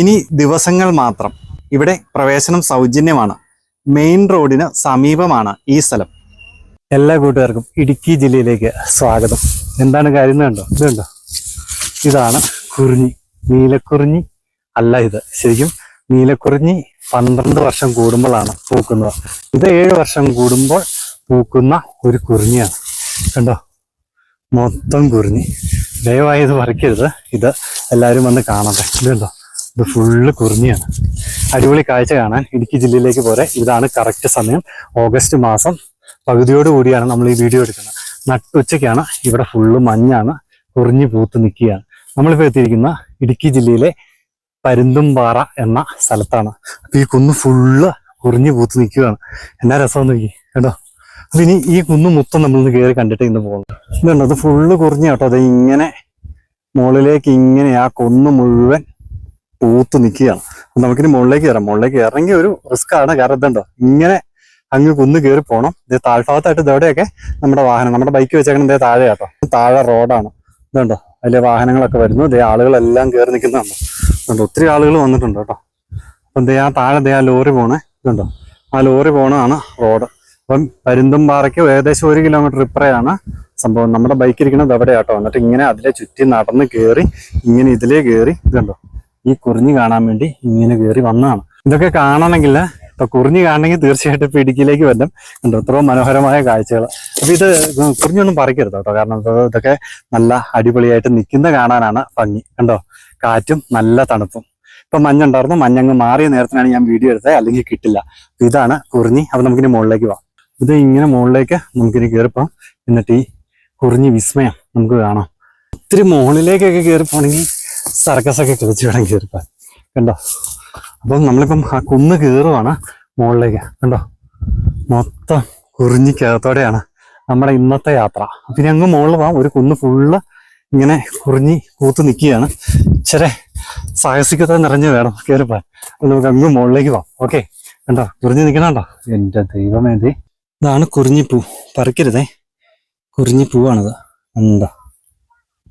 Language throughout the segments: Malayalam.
ഇനി ദിവസങ്ങൾ മാത്രം. ഇവിടെ പ്രവേശനം സൗജന്യമാണ്. മെയിൻ റോഡിന് സമീപമാണ് ഈ സ്ഥലം. എല്ലാ കൂട്ടുകാർക്കും ഇടുക്കി ജില്ലയിലേക്ക് സ്വാഗതം. എന്താണ് കാര്യം കണ്ടോ? ഇത് കണ്ടോ? ഇതാണ് കുറിഞ്ഞി നീലക്കുറിഞ്ഞി. അല്ല ഇത് ശരിക്കും നീലക്കുറിഞ്ഞി പന്ത്രണ്ട് വർഷം കൂടുമ്പോഴാണ് പൂക്കുന്നത്. ഇത് ഏഴ് വർഷം കൂടുമ്പോൾ പൂക്കുന്ന ഒരു കുറിഞ്ഞിയാണ്. കണ്ടോ? മൊത്തം കുറിഞ്ഞി. ദയവായി ഇത് പറിക്കരുത് ഇത് എല്ലാവരും വന്ന് കാണട്ടെ. ഇത് കണ്ടോ? ഇത് ഫുള്ള് കുറിഞ്ഞിയാണ് അടിപൊളി കാഴ്ച കാണാൻ ഇടുക്കി ജില്ലയിലേക്ക് പോരെ. ഇതാണ് കറക്റ്റ് സമയം. ഓഗസ്റ്റ് മാസം. പകുതിയോട് കൂടിയാണ് നമ്മൾ ഈ വീഡിയോ എടുക്കുന്നത്. നട്ടുച്ചയ്ക്കാണ്. ഇവിടെ ഫുള്ള് മഞ്ഞാണ്. കുറിഞ്ഞു പൂത്ത് നിൽക്കുകയാണ്. നമ്മളിപ്പോൾ എത്തിയിരിക്കുന്ന ഇടുക്കി ജില്ലയിലെ പരുന്തുംപാറ എന്ന സ്ഥലത്താണ്. അപ്പം ഈ കുന്ന് ഫുള്ള് കുറിഞ്ഞു പൂത്ത് നിൽക്കുകയാണ്. എന്നാ രസം നോക്കി. കേട്ടോ അപ്പം ഇനി ഈ കുന്ന് മൊത്തം നമ്മളിന്ന് കയറി കണ്ടിട്ട് ഇന്ന് പോകുന്നു ഇതുണ്ടോ? അത് ഫുള്ള് കുറിഞ്ഞ കേട്ടോ. അത് ഇങ്ങനെ മുകളിലേക്ക് ഇങ്ങനെ ആ കുന്ന് മുഴുവൻ പൂത്ത് നിൽക്കുകയാണ്. നമുക്കിനി മുകളിലേക്ക് കയറാം. മുകളിലേക്ക് കയറണമെങ്കിൽ ഒരു റിസ്ക് ആണ്. കാരണം ഇങ്ങനെ അങ്ങ് കുന്ന് കയറി പോകണം ഇത് താഴ്ഭാഗത്തായിട്ട് ഇതോടെയൊക്കെ നമ്മുടെ വാഹനം നമ്മുടെ ബൈക്ക് വെച്ചേക്കണം ഇതേ താഴെ കേട്ടോ. താഴെ റോഡാണ് ഇതുണ്ടോ? അതിലെ വാഹനങ്ങളൊക്കെ വരുന്നു. ഇതേ ആളുകളെല്ലാം കയറി നിൽക്കുന്നുണ്ടോ ഇതുണ്ടോ? ഒത്തിരി ആളുകൾ വന്നിട്ടുണ്ട് കേട്ടോ. അപ്പം ദേ ആ താഴെ ദേ ആ ലോറി പോണേ. ഇതുണ്ടോ? ആ ലോറി പോണതാണ് റോഡ്. അപ്പം പരുന്തുംപാറയ്ക്ക് ഏകദേശം ഒരു കിലോമീറ്റർ ഇപ്പറയാണ് സംഭവം. നമ്മുടെ ബൈക്ക് ഇരിക്കുന്നത് അവിടെ കേട്ടോ എന്നിട്ട് ഇങ്ങനെ അതിലെ ചുറ്റി നടന്ന് കയറി ഇങ്ങനെ ഇതിലേ കയറി ഇതുണ്ടോ? ഈ കുറിഞ്ഞ് കാണാൻ വേണ്ടി ഇങ്ങനെ കയറി വന്നതാണ്. ഇതൊക്കെ കാണണമെങ്കിൽ ഇപ്പൊ കുറിഞ്ഞ് കാണണമെങ്കിൽ തീർച്ചയായിട്ടും ഇപ്പൊ ഇടുക്കിയിലേക്ക് വരണം. കണ്ടോ എത്രയോ മനോഹരമായ കാഴ്ചകൾ അപ്പൊ ഇത് കുറിഞ്ഞൊന്നും പറിക്കരുത് കേട്ടോ. കാരണം ഇതൊക്കെ നല്ല അടിപൊളിയായിട്ട് നിൽക്കുന്ന കാണാനാണ് ഭംഗി. കണ്ടോ കാറ്റും നല്ല തണുപ്പും. ഇപ്പൊ മഞ്ഞുണ്ടായിരുന്നു മഞ്ഞങ്ങ് മാറിയ നേരത്തിനാണ് ഞാൻ വീഡിയോ എടുത്തത്. അല്ലെങ്കിൽ കിട്ടില്ല. ഇതാണ് കുറിഞ്ഞി. അപ്പൊ നമുക്കിനി മുകളിലേക്ക് പോവാം. ഇത് ഇങ്ങനെ മുകളിലേക്ക് നമുക്കിനി കയറിപ്പോം എന്നിട്ട് ഈ കുറിഞ്ഞി വിസ്മയം നമുക്ക് കാണാം. ഒത്തിരി മുകളിലേക്കൊക്കെ കയറി പോണെങ്കിൽ സർക്കസ് ഒക്കെ കളിച്ച് വേണം കയറിപ്പാൻ. കണ്ടോ? അപ്പം നമ്മളിപ്പം ആ കുന്ന് കയറുവാണ് മുകളിലേക്ക്. കണ്ടോ? മൊത്തം കുറിഞ്ഞിക്കകത്തോടെയാണ് നമ്മുടെ ഇന്നത്തെ യാത്ര. പിന്നെ അങ്ങ് മുകളിൽ പോകാം ഒരു കുന്ന് ഫുള്ള് ഇങ്ങനെ കുറിഞ്ഞി കൂത്ത് നിൽക്കുകയാണ് ഇച്ചിരി സാഹസികത നിറഞ്ഞു വേണം കയറിപ്പാൻ. നമുക്ക് അങ്ങ് മുകളിലേക്ക് പോവാം. ഓക്കെ? കണ്ടോ? കുറിഞ്ഞ് നിൽക്കണോ എന്റെ ദൈവമേ ദേ. ഇതാണ് കുറിഞ്ഞിപ്പൂ. പറിക്കരുതേ. കുറിഞ്ഞിപ്പൂവാണിത്. എന്താ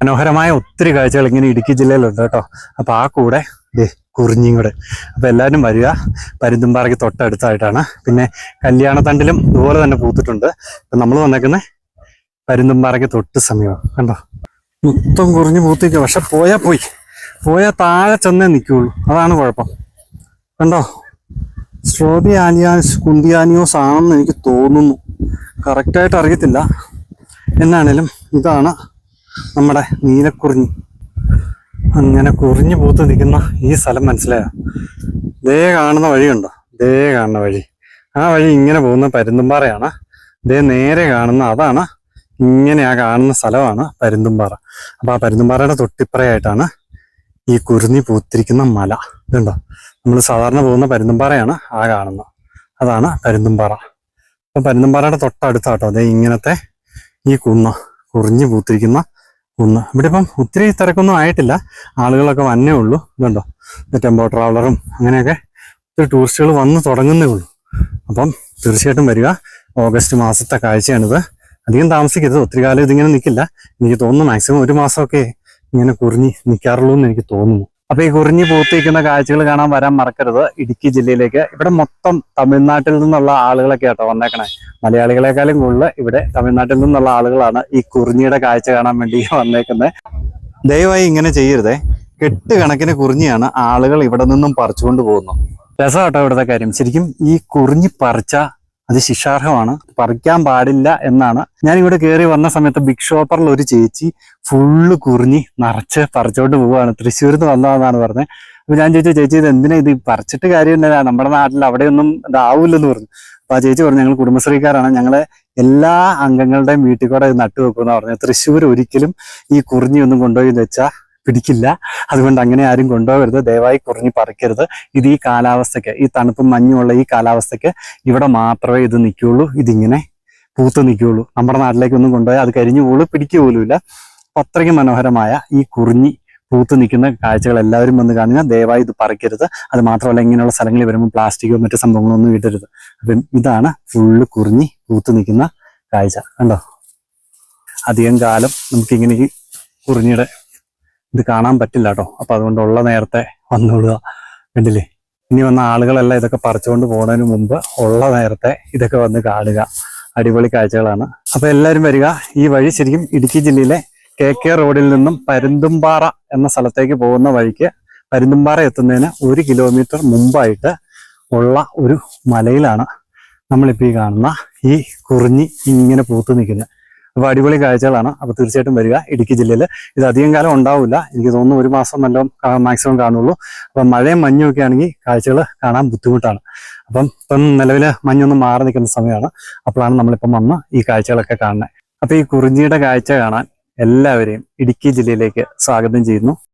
മനോഹരമായ ഒത്തിരി കാഴ്ചകൾ ഇങ്ങനെ ഇടുക്കി ജില്ലയിലുണ്ട് കേട്ടോ. അപ്പൊ ആ കൂടെ ദേ കുറിഞ്ഞിയും കൂടെ. അപ്പൊ എല്ലാവരും വരിക. പരുന്തുംപാറയ്ക്ക് തൊട്ടടുത്തായിട്ടാണ്. പിന്നെ കല്യാണത്തണ്ടിലും ഇതുപോലെ തന്നെ പൂത്തിട്ടുണ്ട്. അപ്പൊ നമ്മൾ വന്നേക്കുന്നത് പരുന്തുംപാറയ്ക്ക് തൊട്ട് സമയം കണ്ടോ? മൊത്തം കുറഞ്ഞു പൂത്തിക്ക പക്ഷെ പോയാ പോയി. പോയാ താഴെ ചെന്നേ നിൽക്കുള്ളൂ അതാണ് കുഴപ്പം. കണ്ടോ? സ്ട്രോബി ആനിയാസ് കുന്തിയാനിയോസ് ആണെന്ന് എനിക്ക് തോന്നുന്നു. കറക്റ്റായിട്ട് അറിയത്തില്ല. എന്നാണേലും ഇതാണ് നമ്മുടെ നീലക്കുറിഞ്ഞി അങ്ങനെ കുറിഞ്ഞു പൂത്ത് നിൽക്കുന്ന ഈ സ്ഥലം മനസ്സിലായോ? ദേ കാണുന്ന വഴിയുണ്ടോ ദേ കാണുന്ന വഴി. ആ വഴി ഇങ്ങനെ പോകുന്ന പരുന്തുംപാറയാണ്. ദേ നേരെ കാണുന്ന അതാണ്. ഇങ്ങനെ ആ കാണുന്ന സ്ഥലമാണ് പരുന്തുംപാറ. അപ്പൊ ആ പരുന്തുംപാറയുടെ തൊട്ടിപ്പറയായിട്ടാണ് ഈ കുറിഞ്ഞു പൂത്തിരിക്കുന്ന മല. ഇതുണ്ടോ? നമ്മൾ സാധാരണ പോകുന്ന പരുന്തുംപാറയാണ് ആ കാണുന്നത്. അതാണ് പരുന്തുംപാറ. അപ്പൊ പരുന്തുംപാറയുടെ തൊട്ടടുത്താട്ടോ അതെ ഇങ്ങനത്തെ ഈ കുന്ന കുറിഞ്ഞു പൂത്തിരിക്കുന്ന കുന്ന് ഇവിടെ ഇപ്പം ഒത്തിരി തിരക്കൊന്നും ആയിട്ടില്ല. ആളുകളൊക്കെ വന്നേ ഉള്ളൂ. ഇതുണ്ടോ? ടെമ്പോ ട്രാവലറും അങ്ങനെയൊക്കെ ഒത്തിരി ടൂറിസ്റ്റുകൾ വന്ന് തുടങ്ങുന്നേ ഉള്ളൂ. അപ്പം തീർച്ചയായിട്ടും വരിക. ഓഗസ്റ്റ് മാസത്തെ കാഴ്ചയാണിത്. അധികം താമസിക്കരുത്. ഒത്തിരി കാലം ഇതിങ്ങനെ നിൽക്കില്ല എനിക്ക് തോന്നുന്നു മാക്സിമം ഒരു മാസമൊക്കെ ഇങ്ങനെ കുറിഞ്ഞ് നിൽക്കാറുള്ളൂ എന്ന് എനിക്ക് തോന്നുന്നു. അപ്പൊ ഈ കുറിഞ്ഞ് പൂത്തിരിക്കുന്ന കാഴ്ചകൾ കാണാൻ വരാൻ മറക്കരുത്. ഇടുക്കി ജില്ലയിലേക്ക്. ഇവിടെ മൊത്തം തമിഴ്നാട്ടിൽ നിന്നുള്ള ആളുകളൊക്കെ ആട്ടോ വന്നേക്കണേ. മലയാളികളെക്കാളും കൂടുതൽ ഇവിടെ തമിഴ്നാട്ടിൽ നിന്നുള്ള ആളുകളാണ് ഈ കുറിഞ്ഞിയുടെ കാഴ്ച കാണാൻ വേണ്ടി വന്നേക്കുന്നത്. ദയവായി ഇങ്ങനെ ചെയ്യരുതേ. കെട്ട് കണക്കിന് കുറിഞ്ഞിയാണ് ആളുകൾ ഇവിടെ നിന്നും പറിച്ചുകൊണ്ട് പോകുന്നു രസമാട്ടോ ഇവിടുത്തെ കാര്യം. ശരിക്കും ഈ കുറിഞ്ഞി പറിച്ച അത് ശിക്ഷാർഹമാണ്. പറിക്കാൻ പാടില്ല എന്നാണ്. ഞാൻ ഇവിടെ കയറി വന്ന സമയത്ത് ബിഗ് ഷോപ്പറിൽ ഒരു ചേച്ചി ഫുള്ള് കുറിഞ്ഞി നിറച്ച് പറിച്ചോണ്ട് പോവുകയാണ്. തൃശ്ശൂരിൽ നിന്ന് വന്നതെന്നാണ് പറഞ്ഞത്. അപ്പൊ ഞാൻ ചോദിച്ചു ചേച്ചി ഇത് എന്തിനാ ഇത് പറിച്ചിട്ട് കാര്യമില്ല നമ്മുടെ നാട്ടിൽ അവിടെയൊന്നും ഇതാവൂലെന്ന് പറഞ്ഞു. അപ്പൊ ആ ചേച്ചി പറഞ്ഞു ഞങ്ങൾ കുടുംബശ്രീക്കാരാണ്. ഞങ്ങളെ എല്ലാ അംഗങ്ങളുടെയും വീട്ടിൽ കൂടെ നട്ടുവെക്കുമെന്ന് പറഞ്ഞു. തൃശ്ശൂർ ഒരിക്കലും ഈ കുറിഞ്ഞി ഒന്നും കൊണ്ടുപോയി വെച്ചാൽ പിടിക്കില്ല. അതുകൊണ്ട് അങ്ങനെ ആരും കൊണ്ടുപോകരുത്. ദയവായി കുറിഞ്ഞി പറിക്കരുത്. ഇത് ഈ കാലാവസ്ഥയ്ക്ക് ഈ തണുപ്പും മഞ്ഞുമുള്ള ഈ കാലാവസ്ഥയ്ക്ക് ഇവിടെ മാത്രമേ ഇത് നിൽക്കുകയുള്ളൂ. ഇതിങ്ങനെ പൂത്ത് നിൽക്കുകയുള്ളൂ. നമ്മുടെ നാട്ടിലേക്കൊന്നും കൊണ്ടുപോയാൽ അത് കരിഞ്ഞു പോലും പിടിക്കുക പോലുമില്ല അത്രയ്ക്ക് മനോഹരമായ ഈ കുറിഞ്ഞി പൂത്ത് നിൽക്കുന്ന കാഴ്ചകൾ എല്ലാവരും വന്ന് കാണുക. ദയവായി ഇത് പറിക്കരുത്. അത് മാത്രമല്ല ഇങ്ങനെയുള്ള സ്ഥലങ്ങളിൽ വരുമ്പോൾ പ്ലാസ്റ്റിക്കോ മറ്റു സംഭവങ്ങളോ ഒന്നും ഇടരുത്. അപ്പം ഇതാണ് ഫുള്ള് കുറിഞ്ഞി പൂത്ത് നിൽക്കുന്ന കാഴ്ച. കണ്ടോ? അധികം കാലം നമുക്കിങ്ങനെ കുറിഞ്ഞിടെ ഇത് കാണാൻ പറ്റില്ല കേട്ടോ. അപ്പൊ അതുകൊണ്ടുള്ള നേരത്തെ വന്നോളുക. കണ്ടില്ലേ? ഇനി വന്ന ആളുകളെല്ലാം ഇതൊക്കെ പറിച്ചുകൊണ്ട് പോകുന്നതിന് മുമ്പ് ഉള്ള നേരത്തെ ഇതൊക്കെ വന്ന് കാണുക. അടിപൊളി കാഴ്ചകളാണ്. അപ്പൊ എല്ലാവരും വരിക. ഈ വഴി ശരിക്കും ഇടുക്കി ജില്ലയിലെ കെ കെ റോഡിൽ നിന്നും പരുന്തുംപാറ എന്ന സ്ഥലത്തേക്ക് പോകുന്ന വഴിക്ക് പരുന്തുംപാറ എത്തുന്നതിന് ഒരു കിലോമീറ്റർ മുമ്പായിട്ട് ഉള്ള ഒരു മലയിലാണ് നമ്മളിപ്പോൾ ഈ കാണുന്ന ഈ കുറിഞ്ഞി ഇങ്ങനെ പൂത്തു നിൽക്കുന്നത്. അപ്പോൾ അടിപൊളി കാഴ്ചകളാണ്. അപ്പോൾ തീർച്ചയായിട്ടും വരിക. ഇടുക്കി ജില്ലയിൽ ഇത് അധികം കാലം ഉണ്ടാവില്ല. എനിക്ക് തോന്നുന്നു ഒരു മാസം നല്ല മാക്സിമം കാണുള്ളൂ. അപ്പം മഴയും മഞ്ഞും ഒക്കെ ആണെങ്കിൽ കാഴ്ചകൾ കാണാൻ ബുദ്ധിമുട്ടാണ്. അപ്പം ഇപ്പം നിലവിൽ മഞ്ഞൊന്നും മാറി നിൽക്കുന്ന സമയമാണ്. അപ്പോഴാണ് നമ്മളിപ്പം വന്ന് ഈ കാഴ്ചകളൊക്കെ കാണുന്നത്. അപ്പോൾ ഈ കുറിഞ്ഞിയുടെ കാഴ്ച കാണാൻ എല്ലാവരെയും ഇടുക്കി ജില്ലയിലേക്ക് സ്വാഗതം ചെയ്യുന്നു.